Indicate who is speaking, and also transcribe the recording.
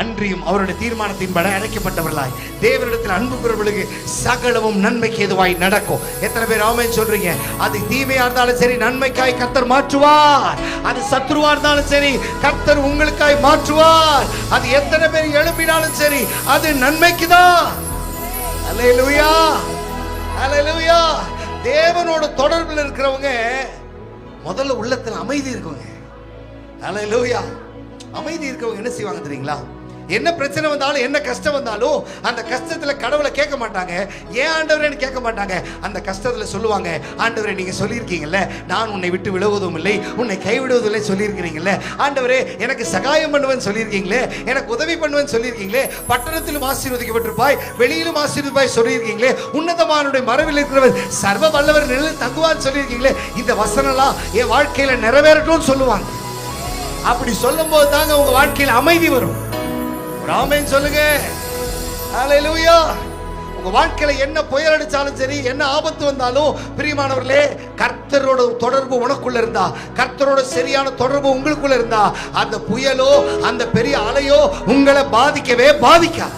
Speaker 1: அன்றியும் அவருடைய தீர்மானத்தின்படி அழைக்கப்பட்டவர்களாய். தேவனிடத்தில் அன்பு கூறவர்களுக்கு சகலமும் நன்மைக்கு எதுவாய் நடக்கும். எத்தனை பேர் ஆமே சொல்றீங்க? அது தீமையா இருந்தாலும் சரி நன்மைக்காய் கர்த்தர் மாற்றுவார். அது சத்ருவா இருந்தாலும் சரி கர்த்தர் உங்களுக்காய் மாற்றுவார். அது எத்தனை பேர் எழுப்பினாலும் சரி அது நன்மைக்கு தான் அல்லேலூயா அல்லேலூயா தேவனோட தொடர்பில் இருக்கிறவங்க முதல்ல உள்ளத்தில் அமைதி இருக்குங்க அல்லேலூயா அமைதி இருக்கவங்க என்ன செய்வாங்க தெரியுங்களா? என்ன பிரச்சனை வந்தாலும் என்ன கஷ்டம் வந்தாலும் அந்த கஷ்டத்துல கடவுளை கேட்க மாட்டாங்க. ஏன் ஆண்டவரேன்னு கேட்க மாட்டாங்க? அந்த கஷ்டத்துல சொல்லுவாங்க ஆண்டவரே நீங்க சொல்லியிருக்கீங்கல்ல நான் உன்னை விட்டு விலகுவதும் இல்லை உன்னை கைவிடுவதும் இல்லை சொல்லியிருக்கிறீங்கல்ல. ஆண்டவரே எனக்கு சகாயம் பண்ணுவேன்னு சொல்லியிருக்கீங்களே எனக்கு உதவி பண்ணுவேன்னு சொல்லியிருக்கீங்களே பட்டணத்திலும் ஆசீர்வதிக்கப்பட்டிருப்பாய் வெளியிலும் ஆசீர்வதிப்பாய் சொல்லியிருக்கீங்களே உன்னதமானுடைய மரபில் இருக்கிறவர் சர்வ வல்லவர் நிலையில் தங்குவான்னு சொல்லியிருக்கீங்களே இந்த வசனம்லாம் என் வாழ்க்கையில நிறைவேறட்டும்னு சொல்லுவாங்க. அப்படி சொல்லும் போது தாங்க உங்க வாழ்க்கையில் அமைதி வரும். ராமேன் சொல்லுங்க. ஹalleluya உங்க வாழ்க்கையில என்ன புயல் அடிச்சாலும் சரி என்ன ஆபத்து வந்தாலும் பிரியமானவர்களே கர்த்தரோட தொடர்பு உனக்குள்ள இருந்தா கர்த்தரோட சரியான தொடர்பு உங்களுக்குள்ள இருந்தா அந்த புயலோ அந்த பெரிய அலையோ உங்களை பாதிக்கவே பாதிக்காது.